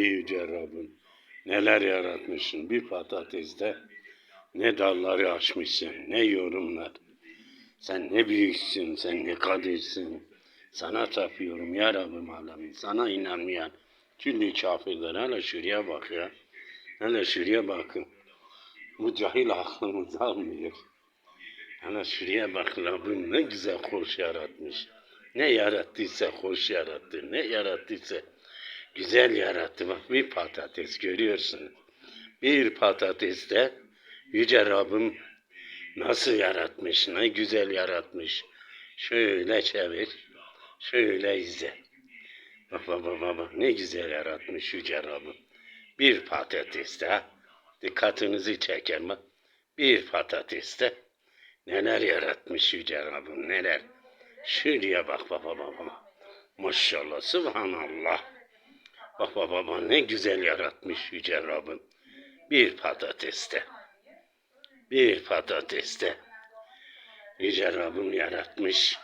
Yüce Rabbim. Neler yaratmışsın bir patateste. Ne dalları açmışsın, ne yorumlar. Sen ne büyüksün, sen ne kadirsin. Sana tapıyorum ya Rabbim alemin. Sana inanmayan türlü kafirler. Hele şuraya bak ya. Hele şuraya bakın. Bu cahil aklımız almıyor. Hele şuraya bak Rabbim ne güzel hoş yaratmış. Ne yarattıysa hoş yarattı. Ne yarattıysa güzel yarattı. Bak bir patates görüyorsun. Bir patateste Yüce Rabbim nasıl yaratmış, ne güzel yaratmış. Şöyle çevir, şöyle izle. Bak bak bak bak, ne güzel yaratmış Yüce Rabbim. Bir patateste, dikkatinizi çeker bak. Bir patateste neler yaratmış Yüce Rabbim, neler. Şuraya bak bak. bak. Maşallah, subhanallah. Bak bak, ne güzel yaratmış Yüce Rabbim. Bir patateste. Bir patateste. Yüce Rabbim yaratmış.